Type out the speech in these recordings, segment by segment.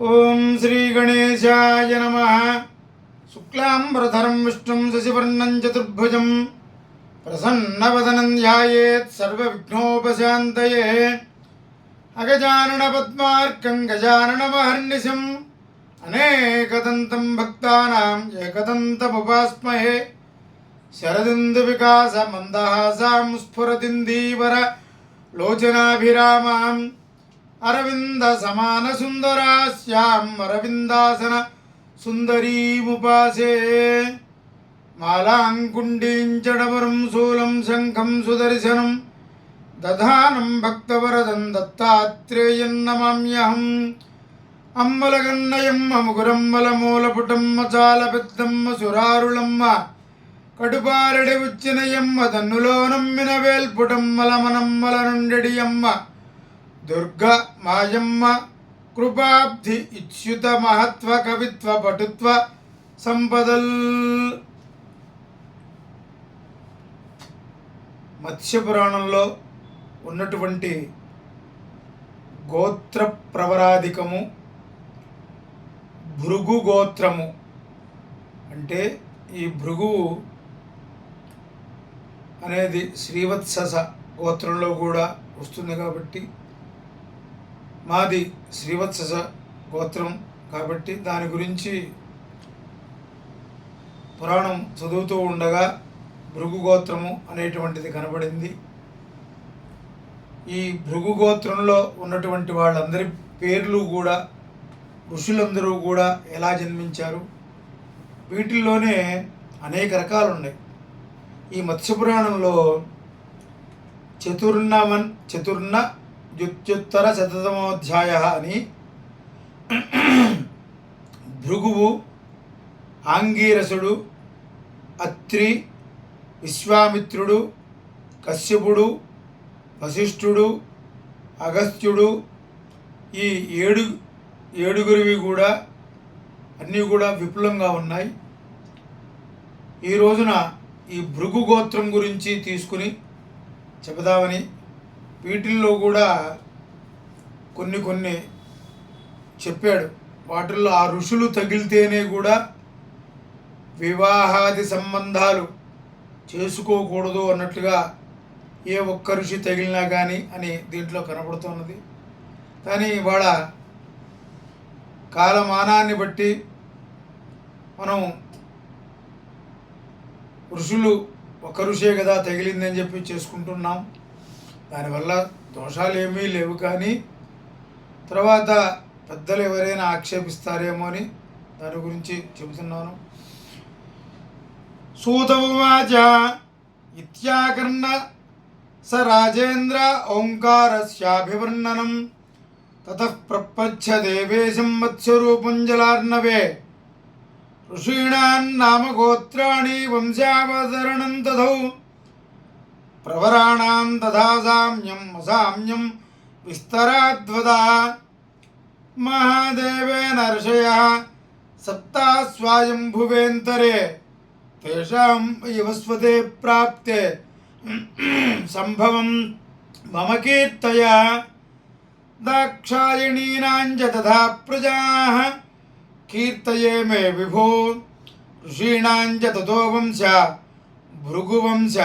ఓం శ్రీ గణేశాయ నమ. శుక్లాంబరధరం విష్ణుం శశివర్ణం చతుర్భుజం. ప్రసన్నవదనం ధ్యాయేత్ సర్వవిఘ్నోపశాంతయే. అగజానన పద్మార్కం గజాననమహర్నిశం. అనేకదంతం భక్తానాం ఏకదంతముపాస్మహే. శరదిందు వికాస మందహాసాం స్ఫురదిందీవర లోచనాభిరామాం. అరవింద సమాన సుందరాస్యాం అరవిందాసన సుందరీముపాసే. మాలాంకుండీంచడవరం శూలం శంఖం సుదర్శనం. దధానం భక్తవరదం దత్తాత్రేయం నమామ్యహం. అమ్మలగన్నయమ్మ ముగురమ్మల చాలపెద్దమ్మ సురారుళమ్మ కడుపారడి ఉచ్చినయమ్మ దన్నులో నమ్మిన వేల్పుటమ్మల మనమ్మల నుండెడియమ్మ దుర్గ మాయమ్మ కృపాబ్ధి ఇచ్యుత మహత్వ కవిత్వ పటుత్వ సంపదల్. మత్స్య పురాణంలో ఉన్నటువంటి గోత్ర ప్రవరాధికము భృగు గోత్రము అంటే ఈ భృగువు అనేది శ్రీవత్సస గోత్రంలో కూడా వస్తుంది కాబట్టి మాది శ్రీవత్స గోత్రం కాబట్టి దాని గురించి పురాణం చదువుతూ ఉండగా భృగు గోత్రము అనేటువంటిది కనబడింది. ఈ భృగు గోత్రంలో ఉన్నటువంటి వాళ్ళందరి పేర్లు కూడా ఋషులందరూ కూడా ఎలా జన్మించారు? వీటిల్లోనే అనేక రకాలు ఉన్నాయి ఈ మత్స్యపురాణంలో చతుర్ణమన్ చతుర్ణ యుత్యుత్తర శతతమోధ్యాయ అని భృగువు ఆంగీరసుడు అత్రి విశ్వామిత్రుడు కశ్యపుడు వశిష్ఠుడు అగస్త్యుడు ఈ ఏడు ఏడుగురివి కూడా అన్నీ కూడా విపులంగా ఉన్నాయి. ఈ రోజున ఈ భృగు గోత్రం గురించి తీసుకుని చెబుదామని వీటిల్లో కూడా కొన్ని కొన్ని చెప్పాడు. వాటిల్లో ఆ ఋషులు తగిలితేనే కూడా వివాహాది సంబంధాలు చేసుకోకూడదు అన్నట్లుగా ఏ ఒక్క ఋషి తగిలినా కానీ అని దీంట్లో కనబడుతున్నది కానీ ఇవాళ కాలమానాన్ని బట్టి మనం ఋషులు ఒక ఋషే కదా తగిలిందని చెప్పి చేసుకుంటున్నాం. దానివల్ల దోషాలు ఏమీ లేవు కానీ తర్వాత పెద్దలు ఎవరైనా ఆక్షేపిస్తారేమో అని దాని గురించి చెబుతున్నాను. సూతవాచ ఇత్యాకర్ణ స రాజేంద్ర ఓంకారస్యాభివర్ణనం తత ప్రపచ్చ దేవేశం మత్స్యరూపం జలార్ణవే. ఋషీణాన్నామగోత్రాణి నామ వంశావతరణం తథౌ प्रवराणां दधा साम्यं विस्तराद्वदा। महादेवेन ऋषयः सप्तास्वायम्भुवेन्तरे तेषां यवस्वते प्राप्ते। सम्भवं मम कीर्तया। दाक्षायणीनां च तथा प्रजाः कीर्तये मे विभो। ऋषीणां च ततो वंश भृगुवंश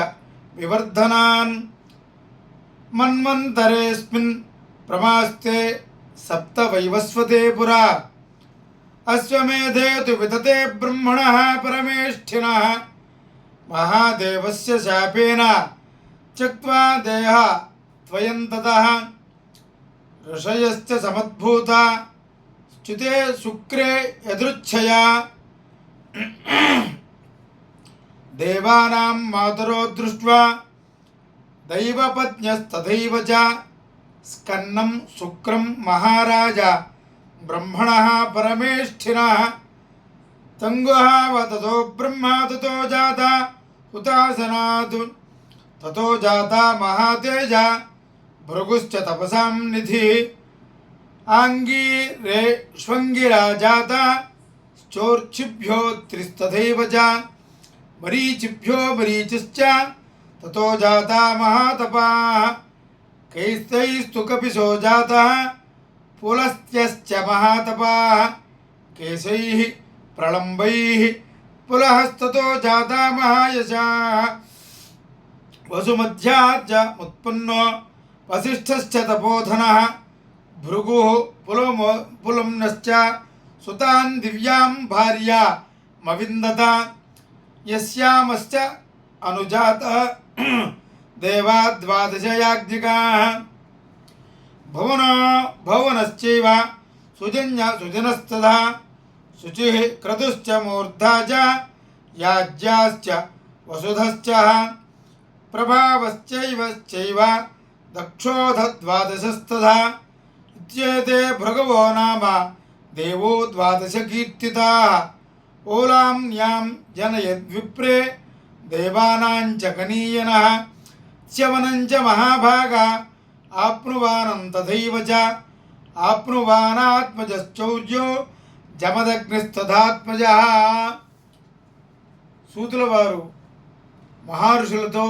विवर्धना मन्वन्तरेऽस्मिन् प्रमास्ते सप्त वैवस्वते पुरा अश्वमेधे तु विदते ब्रह्मणः महादेव से शापेन त्यक्वा देह त्वयन्ततः। ऋषयश्च समद्भूता। शुक्रे यदृच्छया। మాతరో దృష్ట్వా దైవపత్న్యస్తథైవ చ స్కన్నం శుక్రం మహారాజ బ్రహ్మణः పరమేష్ఠినः తంగుహావ తతో బ్రహ్మా తతో జాత హుతాసనాత్ తతో జాత మహాతేజ భృగుశ్చ తపసాం నిధి ఆంగీరే ష్వంగిరా జాత చోర్చిభ్యో త్రిస్తథైవ చ मरीचिभ्यो मरीचिश्च, ततो जाता महातपाः। कैस्तैस्तु कपिशो जातः, पुलस्त्यश्च महातपाः। केशैः प्रलम्बैः, पुलहस्ततो जाता महायशाः। वसुमध्याज्ज उत्पन्नो, वसिष्ठश्च तपोधनः। भृगुः पुलोमो, पुलम्नश्च। सुतान् दिव्यां भार्या मविन्दता। यस्यामश्च अनुजातः देवा भुवनो, भुवनश्चैव सुजन्य, सुजनस्तथा, शुचिः, क्रतुश्च, मूर्धा च याज्याश्च वसुधश्च प्रभावश्चैवश्चैव दक्षोधद्वादशस्तथा। इत्येते भृगवो नाम देवो द्वादशकीर्तिताः। ద్వాదశకీర్తితాः జనయద్విప్రే దేవానాంచ కనీయనः చ్యవనంచ మహాభాగ ఆప్నువానం తథైవ చ ఆప్నువానాత్మజశ్చౌర్యో జమదగ్నిస్తథాత్మజ సూతుల వారు మహర్షులతో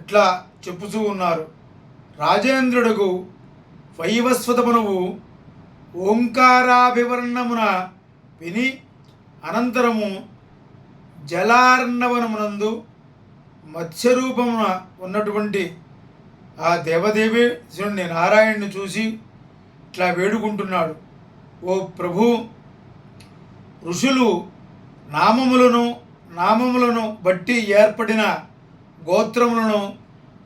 ఇట్లా చెప్పుతూ ఉన్నారు. రాజేంద్రుడుకు వైవస్వతమునువు ఓంకారాభివర్ణమున విని అనంతరము జలార్ణవనమునందు మత్స్యరూపమున ఉన్నటువంటి ఆ దేవదేవేశ్వరుని నారాయణ్ణి చూసి ఇట్లా వేడుకుంటున్నాడు. ఓ ప్రభు ఋషులు నామములను నామములను బట్టి ఏర్పడిన గోత్రములను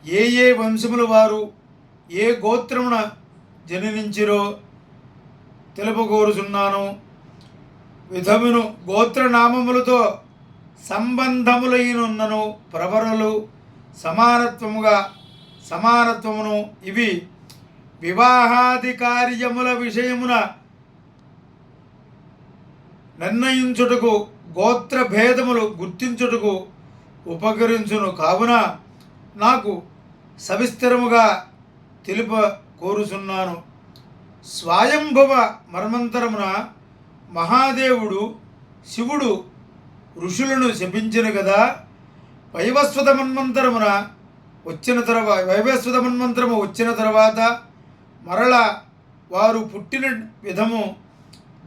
ఏ ఏ వంశముల వారు ఏ గోత్రమున జననించిరో తెలుపగోరుచున్నాను. విధమును గోత్రనామములతో సంబంధములైనను ప్రవరలు సమానత్వముగా సమానత్వమును ఇవి వివాహాది కార్యముల విషయమున నిర్ణయించుటకు గోత్ర భేదములు గుర్తించుటకు ఉపకరించును. కావున నాకు సవిస్తరముగా తెలుప కోరుచున్నాను. స్వయంభవ మర్మంతరమున మహాదేవుడు శివుడు ఋషులను శపించిన కదా. వైవస్వత మన్మంతరమున వచ్చిన తర్వాత వైవస్వత మన్మంతరము వచ్చిన తర్వాత మరల వారు పుట్టిన విధము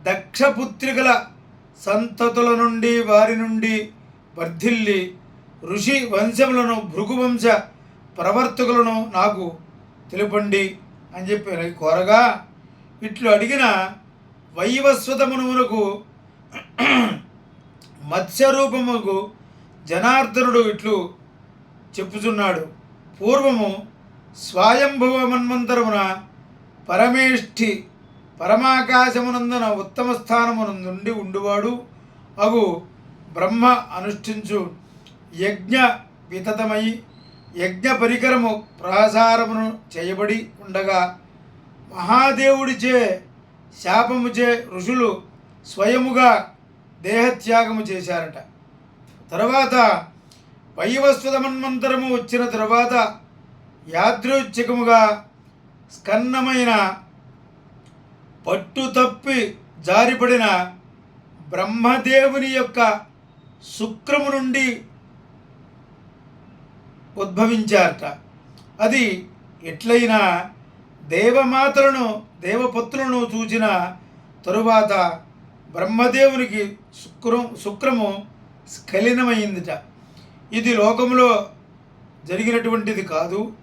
దక్షపుత్రికల సంతతుల నుండి వారి నుండి వర్ధిల్లి ఋషి వంశములను భృగువంశ ప్రవర్తకులను నాకు తెలుపండి అని చెప్పి కోరగా ఇట్లు అడిగిన వైవస్వతమునకు మత్స్యరూపముకు జనార్దనుడు ఇట్లు చెప్పుచున్నాడు. పూర్వము స్వయంభవ మన్వంతరమున పరమేష్ఠి పరమాకాశమునందున ఉత్తమ స్థానమునందుండి ఉండువాడు. అగు బ్రహ్మ అనుష్ఠించు యజ్ఞ వితతమై యజ్ఞ పరికరము ప్రసారమును చేయబడి ఉండగా మహాదేవుడిచే శాపముచే ఋషులు స్వయముగా దేహత్యాగము చేశారట. తర్వాత వైవస్వత మన్వంతరము వచ్చిన తర్వాత యాదృచ్ఛికముగా స్కన్నమైన పట్టు తప్పి జారిపడిన బ్రహ్మదేవుని యొక్క శుక్రము నుండి ఉద్భవించారట. అది ఎట్లయినా దేవమాతలను దేవపుత్రులను చూచిన తరువాత బ్రహ్మదేవునికి శుక్రం శుక్రము స్ఖలినమైందిట. ఇది లోకంలో జరిగినటువంటిది కాదు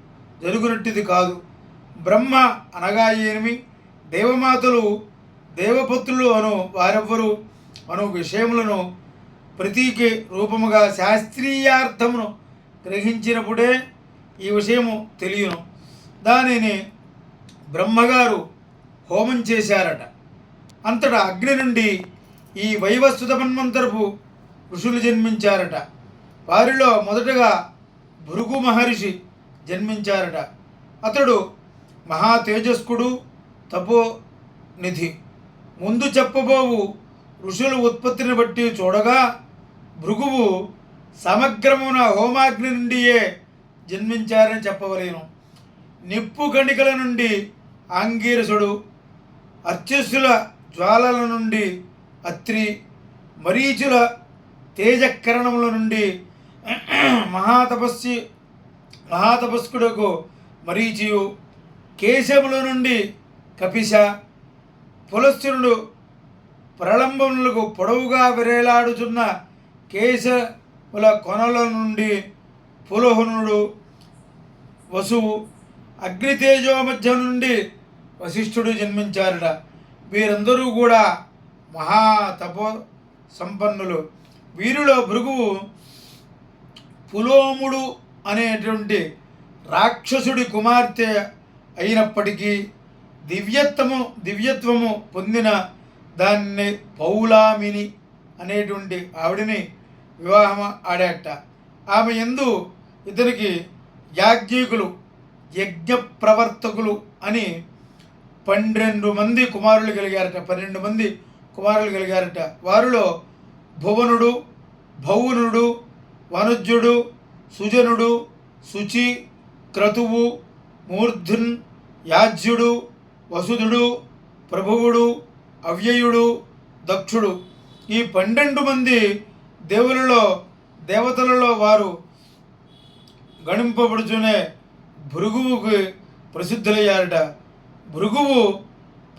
జరుగునట్టిది కాదు. బ్రహ్మ అనగా ఏమి? దేవమాతలు దేవపుత్రులు అను వారెవ్వరు అను విషయములను ప్రతీకి రూపముగా శాస్త్రీయార్థమును గ్రహించినప్పుడే ఈ విషయము తెలియను. దానిని బ్రహ్మగారు హోమం చేశారట. అంతటా అగ్ని నుండి ఈ వైవస్వత మన్వంతరపు ఋషులు జన్మించారట. వారిలో మొదటగా భృగు మహర్షి జన్మించారట. అతడు మహా తేజస్కుడు తపోనిధి. ముందు చెప్పబోవు ఋషుల ఉత్పత్తిని బట్టి చూడగా భృగువు సమగ్రమున హోమాగ్ని నుండియే జన్మించారని చెప్పవలేను. నిప్పు గణికల నుండి ఆంగీరసుడు అత్యసుల జ్వాలల నుండి అత్రి మరీచుల తేజకరణముల నుండి మహాతపస్సి మహాతపస్కుడకు మరీచియు. కేశముల నుండి కపిశ పులస్త్యునుడు ప్రళంబములకు పొడవుగా విరేలాడుచున్న కేశముల కొనల నుండి పులహునుడు వసువు. అగ్నితేజో మధ్య నుండి వశిష్ఠుడు జన్మించారట. వీరందరూ కూడా మహా తపో సంపన్నులు. వీరిలో భృగువు పులోముడు అనేటువంటి రాక్షసుడి కుమార్తె అయినప్పటికీ దివ్యత్వము దివ్యత్వము పొందిన దాన్ని పౌలామిని అనేటువంటి ఆవిడని వివాహం ఆడాట ఆమె ఎందు ఇతనికి యాజ్ఞికులు యజ్ఞ ప్రవర్తకులు అని పన్నెండు మంది కుమారులు కలిగారట పన్నెండు మంది కుమారులు కలిగారట. వారిలో భువనుడు భౌనుడు వనుజ్యుడు సుజనుడు శుచి క్రతువు మూర్ధున్ యాజ్యుడు వసుధుడు ప్రభువుడు అవ్యయుడు దక్షుడు. ఈ పన్నెండు మంది దేవులలో దేవతలలో వారు గణింపబడుచునే భృగువుకి ప్రసిద్ధులయ్యారట. భృగువు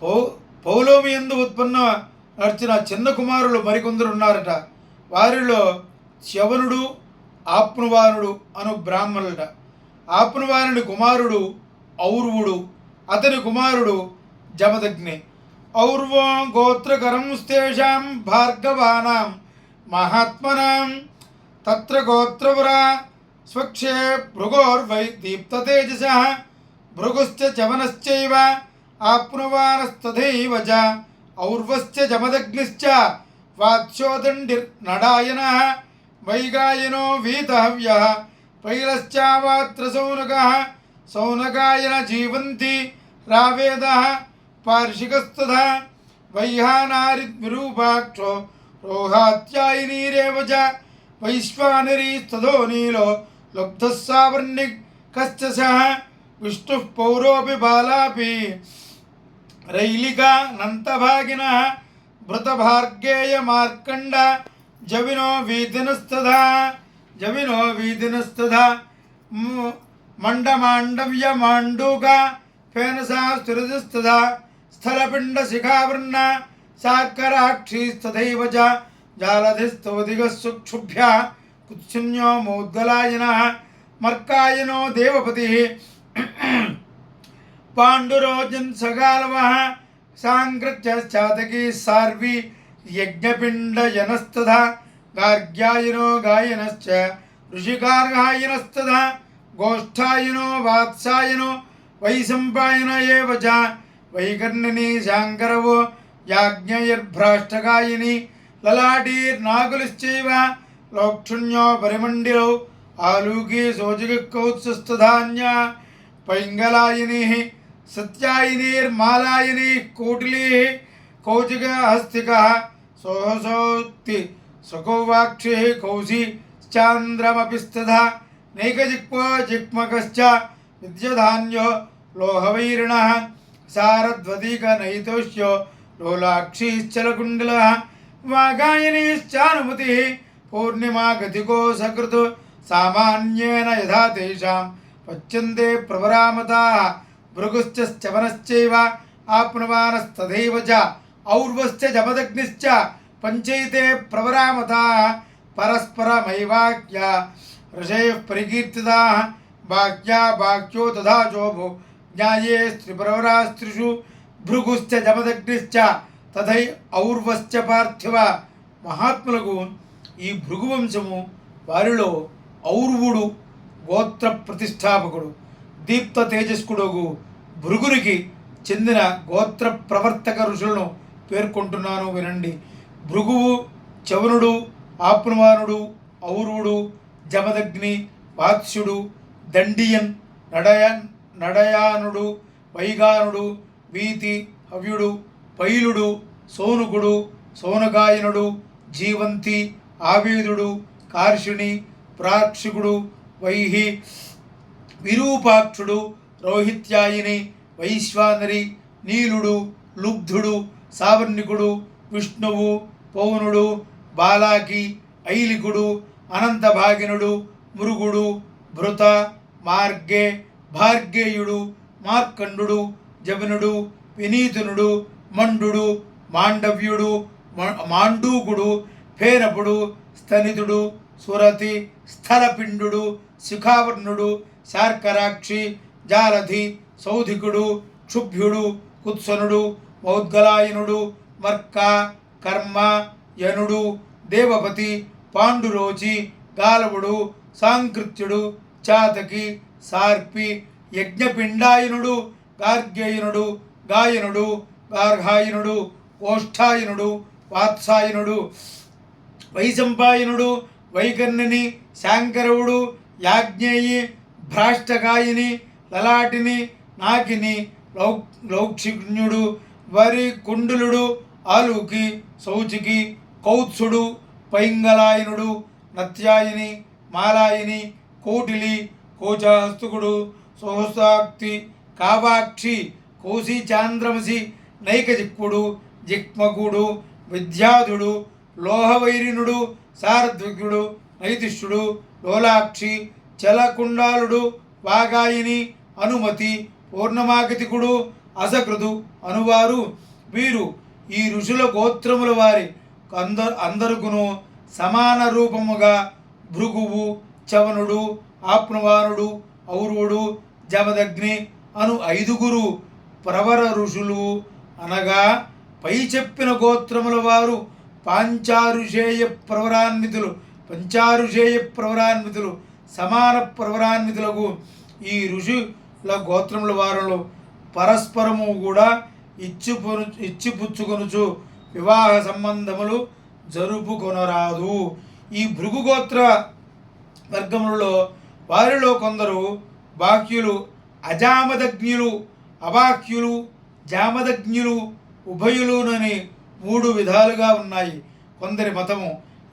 పౌ పౌలోమి ఎందు ఉత్పన్న నడిచిన చిన్న కుమారులు మరికొందరు ఉన్నారట. వారిలో శవనుడు ఆప్నువానుడు అను బ్రాహ్మణులట. ఆప్నువానుడి కుమారుడు ఔర్వుడు అతని కుమారుడు జమదగ్ని. ఔర్వో గోత్రకరం స్తేషాం భార్గవానాం మహాత్మనాం తత్ర గోత్రవరా స్వక్షే భృగోర్వై దీప్తతేజస భృగుశ్చ చవనశ్చైవ ఆప్నువానస్తథైవ చ ఔర్వశ్చ జమదగ్నిశ్చ వాత్స్యోదండిర్నడాయన వైగాయనో వీతహవ్య పైలశ్చావాత్ర సౌనక సౌనకాయన జీవంతి రావేద పార్షికస్తథ వైహానారిద్విరూపాక్షో రోహాత్యాయినీరేవ చ వైశ్వానరీస్తదో నీలో లబ్ధः సావర్ణి సహ విష్ణుః పౌరోపి బాలాపి రైలికా నంతభాగిన భృతభార్గేయ మార్కండ జవినో వీధినస్తథ జవినో వీధినస్తథ మండమాండవ్య మాండూక ఫేనసా స్థిరజస్తథా స్థలపిండ శిఖావృన్న శార్కరాక్షీస్తథైవ చ జాలధిస్తోదిగస్సుక్షుభ్య కుత్సున్యో మౌద్గలాయన మర్కాయనో దేవపతి పాండురోజన్ సగాలవ సాంకృత్యశ్చాతకీ సార్వి యజ్ఞపిండయనస్తథ గార్గ్యాయనో గాయనశ్చ ఋషికార్గాయనస్తథ గోష్ఠాయనో వాత్సాయనో వైశంపాయన ఏవ చ వైకర్ణిని శాంకరవో యాజ్ఞయర్భ్రాష్టగాయిని లలాటీర్నాగులిశ్చైవ లోక్షుణ్యో పరిమండిలో ఆలూకీ శోచికౌత్సస్థధాన్య पैङ्गलायिनेः सत्यायिनेर्मालायिने कोटिलेः कौचिकहस्तिकः सोहसोक्ति सुकौवाक्षिः कौशिश्चान्द्रमपि स्तथा नैकजिक्पो जिक्मकश्च विद्यधान्यो लोहवैरिणः सारध्वतीकनयितोष्यो लोलाक्षीश्चलकुण्डलः, वागायिनीश्चानुमतिः पूर्णिमा गतिको सकृत् सामान्येन यथा तेषाम् సామాన్యేన యథా భృగుశ్చవనశ్చైవ పచ్యంతే చ ఔర్వశ్చ జమదగ్నిశ్చ పంచైతే ప్రవరామతా పరస్పరమైవాక్య ఋషయ పరికీర్తితా వాక్యా వాక్యో తథా చోభో న్యాయే స్త్రిపరవరాస్త్రిషు భృగుశ్చ జమదగ్నిశ్చ తథై ఔర్వశ్చ పార్థివ. మహాత్ములకు ఈ భృగువంశము వారిలో ఔర్వుడు గోత్ర ప్రతిష్టాపకుడు దీప్త తేజస్కుడుగు భృగునికి చెందిన గోత్ర ప్రవర్తక ఋషులను పేర్కొంటున్నాను వినండి. భృగువు చవనుడు ఆప్నుమానుడు ఔరుడు జమదగ్ని వాత్స్యుడు దండియన్ నడయ నడయానుడు వైగానుడు వీతి హవ్యుడు పైలుడు సోనుకుడు సోనగాయనుడు జీవంతి ఆవేదుడు కార్షిణి ప్రాక్షికుడు వైహి విరూపాక్షుడు రోహిత్యాయిని వైశ్వానరి నీలుడు లుబ్ధుడు సావర్ణికుడు విష్ణువు పౌనుడు బాలాకి ఐలికుడు అనంతభాగినుడు మృగుడు భృత మార్గే భార్గేయుడు మార్కండు జవనుడు వినీతునుడు మండు మాండవ్యుడు మ- మాండూకుడు ఫేనపుడు స్తనితుడు సురతి స్థలపిండు శిఖావర్ణుడు శార్కరాక్షి జాలధి సౌధికుడు క్షుభ్యుడు కుత్సనుడు మౌద్గలాయనుడు మర్క కర్మ యనుడు దేవపతి పాండురోచి గాలవుడు సాంకృత్యుడు చాతకి సార్పి యజ్ఞపిండాయనుడు గార్గ్యయనుడు గాయనుడు గార్హాయనుడు ఓష్ఠాయనుడు వాత్సాయనుడు వైశంపాయనుడు వైకర్ణని శాంకరవుడు యాజ్ఞేయి భ్రాష్టకాయిని లలాటిని నాకిని లౌ లౌక్షిజ్ఞుడు వరి కుండులుడు ఆలుకి శౌచికి కౌత్సుడు పైంగలాయనుడు నత్యాయిని మాలాయిని కోటిలి కోచాహస్తుకుడు సోహసాక్తి కావాక్షి కోసి చాంద్రమసి నైకజిక్కుడు జిక్మకుడు విద్యాధుడు లోహవైరినుడు శారద్విగ్నుడు నైతిష్యుడు లోలాక్షి చలకుండాలుడు వాగాయిని అనుమతి పూర్ణమాగతికుడు అసకృదు అనువారు. వీరు ఈ ఋషుల గోత్రముల వారి అందరు అందరుకును సమాన రూపముగా భృగువు చవనుడు ఆప్నవానుడు ఔరువుడు జమదగ్ని అను ఐదుగురు ప్రవర ఋషులు అనగా పై చెప్పిన గోత్రముల వారు పాంచారుషేయ ప్రవరాన్వితులు పంచారుషేయ ప్రవరాన్వితులు సమాన ప్రవరాన్వితులకు ఈ ఋషుల గోత్రముల వారిలో పరస్పరము కూడా ఇచ్చిపును ఇచ్చిపుచ్చుకొనుచు వివాహ సంబంధములు జరుపుకొనరాదు. ఈ భృగు గోత్ర వర్గములలో వారిలో కొందరు బాక్యులు అజామదగ్నులు అవాక్యులు జామదగ్నులు ఉభయులునని మూడు విధాలుగా ఉన్నాయి. కొందరి మతము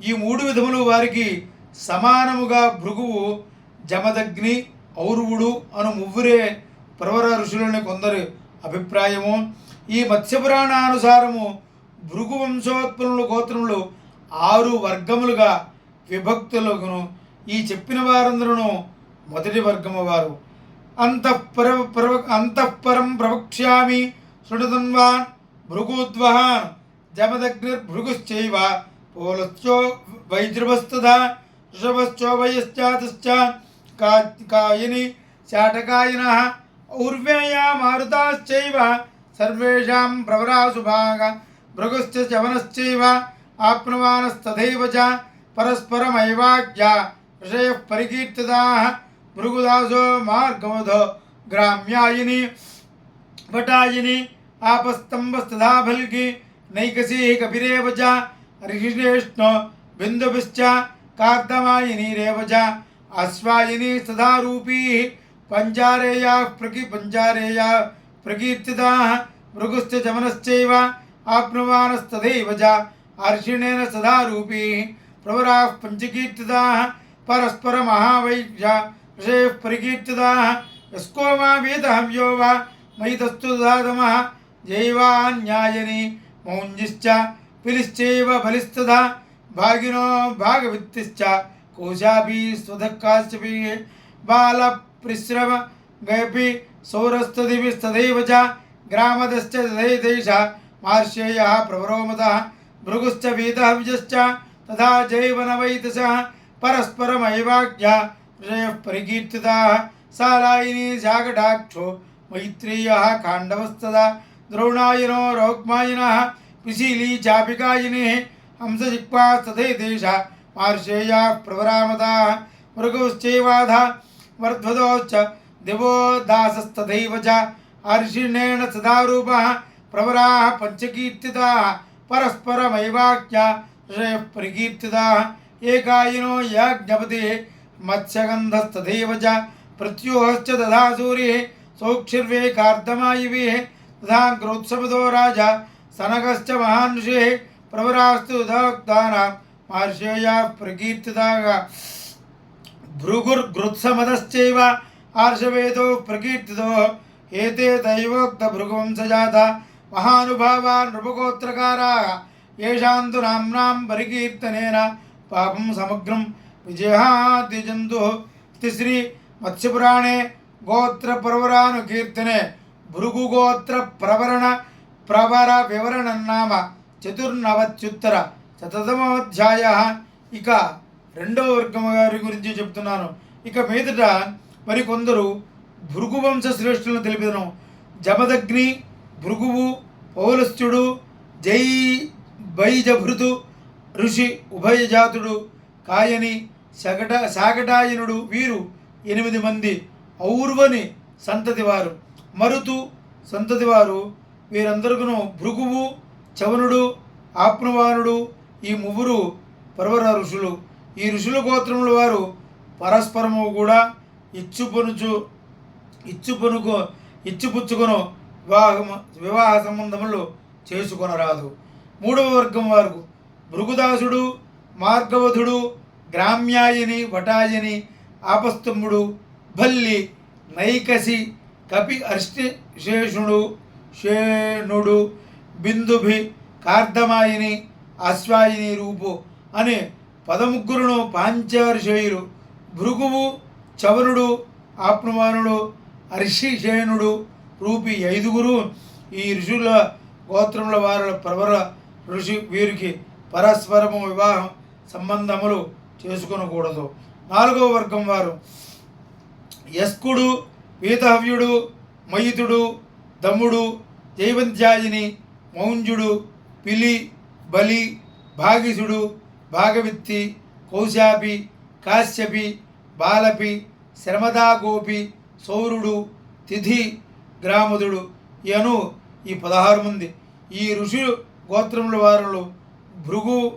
ఈ మూడు విధములు వారికి సమానముగా భృగువు జమదగ్ని ఔరువుడు అను మువ్వురే ప్రవర ఋషులని కొందరు అభిప్రాయము. ఈ మత్స్యపురాణానుసారము భృగు వంశోత్పన్నుల గోత్రములు ఆరు వర్గములుగా విభక్తులగును. ఈ చెప్పిన వారందరూ మొదటి వర్గము వారు. అంతఃపర ప్రవ అంతఃపరం ప్రవక్ష్యామి శృణుతన్వాన్ భృగుద్వహాన్ జమదగ్నిర్భృగుశ్చైవ పోలశ్చో వైద్రువస్తథా ఋషభశ్చోభయశ్చాతశ్చ కా కాయిని శాటకాయినः ఊర్వేయా మారుతాశ్చైవ సర్వేషాం ప్రవరాసు భాగ భృగుశ్చ చవనశ్చైవ ఆప్నువానస్తథైవ చ పరస్పరమైవాజ్ఞా ఋషయः పరికీర్తితాः భృగుదాసో మార్గమధో గ్రామ్యాయిని వటాయిని ఆపస్తంభస్తథా ఫల్కి నైకసీ కపిరేవ చ ऋषिष्णो बिन्दुभिश्च कार्दमायिनीरेव च अश्वायिनी तथा रूपी पञ्चारेयाः प्रकी पञ्चारेया प्रकीर्तिताः मृगुश्च चमनश्चैव आप्नुवानस्तथैव च अर्षिणेन सदा रूपी प्रवराः पञ्चकीर्तिताः परस्परमहावैज्ञा ऋषयः परिकीर्तिताः यस्को वा वेदहव्यो वा मयितस्तु ददातमः जैवान्यायनी मौञ्जिश्च पिलिश्चैव बलिस्तथा भागिनो भागवित्तिश्च। कोशापि स्वधक्काश्चपि बालप्रिश्रम गयपि च ग्रामदश्च तथैतेष मार्षेयः प्रवरो मतः भृगुश्च तथा जैवनवैतसः परस्परमैवाज्ञा ऋषयः परिकीर्तिताः। सालायिनी शाकटाक्षो मैत्रेयः खाण्डवस्तदा द्रोणायनो रोग्मायिनः पिशीली चापिकायिनेः हंसजिह्वा तथैतेष मार्षेयाः प्रवरामताः मृगौश्चैवाधा वर्ध्वदोश्च दिवो च अर्षिणेन सदारूपः प्रवराः पञ्चकीर्तिताः परस्परमैवाख्या ऋषयः एकायिनो मत्स्यगन्धस्तथैव च तथा सूर्यः सौक्षिर्वे कार्दमायिभिः तथा ग्रोत्सपदो राजा సనగశ్చ మహానుషే ప్రవరాస్తు ఉదోక్తాన మహర్షేయ ప్రకీర్తితాగా. భృగుర్ గృత్సమదశ్చైవ ప్రకీర్తితో ఏతే దైవోక్త భృగువంశజాత మహానుభావా నృపగోత్రకారా. ఏషాంతు నామ్నాం పరికీర్తనేన పాపం సమగ్రం విజయాతి శ్రీ మత్స్యపురాణే గోత్ర ప్రవరాను భృగుగోత్ర ప్రవరణ ప్రవర వివరణ నామ చతుర్నవత్యుత్తర శతమోధ్యాయ ఇక రెండవ వర్గం గారి గురించి చెప్తున్నాను. ఇక మీదట మరికొందరు భృగువంశ శ్రేష్ఠులను తెలిపిదను. జమదగ్ని భృగువు పౌలస్త్యుడు జై బైజభృతు ఋషి ఉభయజాతుడు కాయని శకట శాకటాయనుడు వీరు ఎనిమిది మంది ఔర్వని సంతతి వారు మరుతు సంతతి వారు భృగువు చవనుడు ఆప్నవానుడు ఈ ముగ్గురు పర్వర ఋషులు. ఈ ఋషుల గోత్రముల వారు పరస్పరము కూడా ఇచ్చుపనుచు ఇచ్చుపనుకు ఇచ్చిపుచ్చుకొను వివాహము వివాహ సంబంధములు చేసుకొనరాదు. మూడవ వర్గం వారు భృగుదాసుడు మార్గవధుడు గ్రామ్యాయని వటాయని ఆపస్తంభుడు భల్లి నైకసి కపి అర్ష్టిశేషుడు శేణుడు బిందుభి కార్దమాయిని అశ్వాయిని రూపు అనే పదముగ్గురును పాంచారిశేయులు భృగువు చవనుడు ఆప్నుమానుడు అర్షిశేనుడు రూపి ఐదుగురు ఈ ఋషుల గోత్రముల వారుల ప్రవర ఋషి వీరికి పరస్పరము వివాహం సంబంధములు చేసుకొనకూడదు. నాలుగవ వర్గం వారు యస్కుడు వీతహవ్యుడు మయితుడు దమ్ముడు జైవంత్యాయిని మౌంజుడు పిలి బలి భాగిసుడు భాగవిత్తి కౌశాపి కాశ్యపి బాలపి శ్రమదాగోపి సౌరుడు తిథి గ్రామదుడు. అను ఈ పదహారు మంది. ఈ ఋషి గోత్రముల వారులు భృగు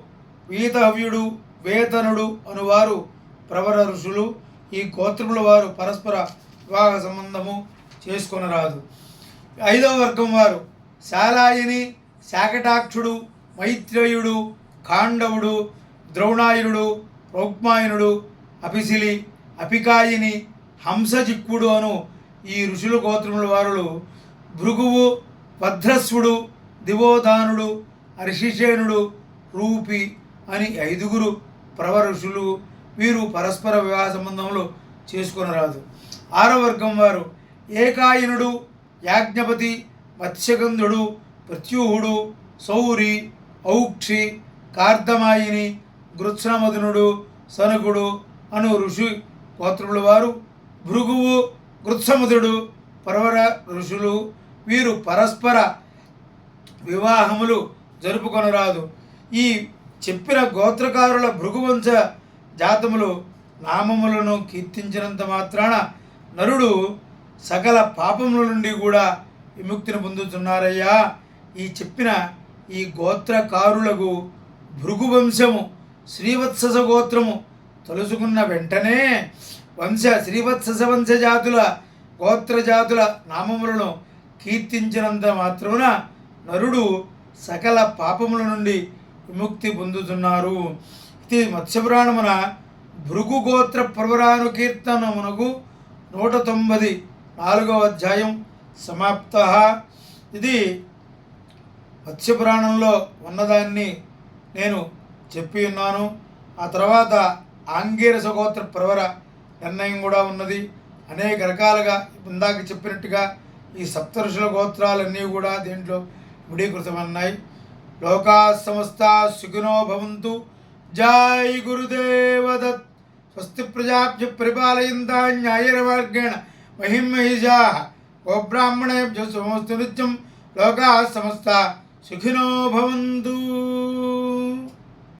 వీతహవ్యుడు వేతనుడు అనువారు ప్రవర ఋషులు. ఈ గోత్రముల వారు పరస్పర వివాహ సంబంధము చేసుకొనరాదు. ఐదవ వర్గం వారు. శాలాయిని శాకటాక్షుడు మైత్రేయుడు ఖాండవుడు ద్రోణాయుడు రౌక్మాయనుడు అపిసిలి అపికాయిని హంసజిక్కుడు అను ఈ ఋషుల గోత్రముల వారులు భృగువు భద్రస్వుడు దివోదానుడు హర్షిసేనుడు రూపి అని ఐదుగురు ప్రవర ఋషులు వీరు పరస్పర వివాహ సంబంధంలో చేసుకొనరాదు. ఆరవ వర్గం వారు ఏకాయనుడు యాజ్ఞపతి మత్స్యగంధుడు ప్రత్యూహుడు సౌరి ఔక్షి కార్దమాయిని గృత్సమధునుడు సనకుడు అను ఋషి గోత్రముల వారు. భృగువు గృత్సముదుడు పర్వర ఋషులు వీరు పరస్పర వివాహములు జరుపుకొనరాదు. ఈ చెప్పిన గోత్రకారుల భృగువంశ జాతములు నామములను కీర్తించినంత మాత్రాన నరుడు సకల పాపముల నుండి కూడా విముక్తిని పొందుతున్నారయ్యా. ఈ చెప్పిన ఈ గోత్రకారులకు భృగువంశము శ్రీవత్సస గోత్రము తలుసుకున్న వెంటనే వంశ శ్రీవత్సస వంశ జాతుల గోత్ర జాతుల నామములను కీర్తించినంత మాత్రమున నరుడు సకల పాపముల నుండి విముక్తి పొందుతున్నారు. ఇది మత్స్యపురాణమున భృగు గోత్ర ప్రవరాను కీర్తనమునకు నూట తొంభై నాలుగవ అధ్యాయం సమాప్త. ఇది మత్స్యపురాణంలో ఉన్నదాన్ని నేను చెప్పి ఉన్నాను. ఆ తర్వాత ఆంగీరస గోత్ర ప్రవర నిర్ణయం కూడా ఉన్నది. అనేక రకాలుగా ఇందాక చెప్పినట్టుగా ఈ సప్తఋషుల గోత్రాలన్నీ కూడా దీంట్లో విడీకృతమన్నాయి. లోకా సమస్త సుఖినో భవంతు. జాయి గురుదేవదత్. స్వస్తి ప్రజాభ్య పరిపాలయంతా న్యాయరమార్గేణ మహిం మహిషా గోబ్రాహ్మణేభ్య సమస్తు లోకా సమస్త సుఖినో భవంతు.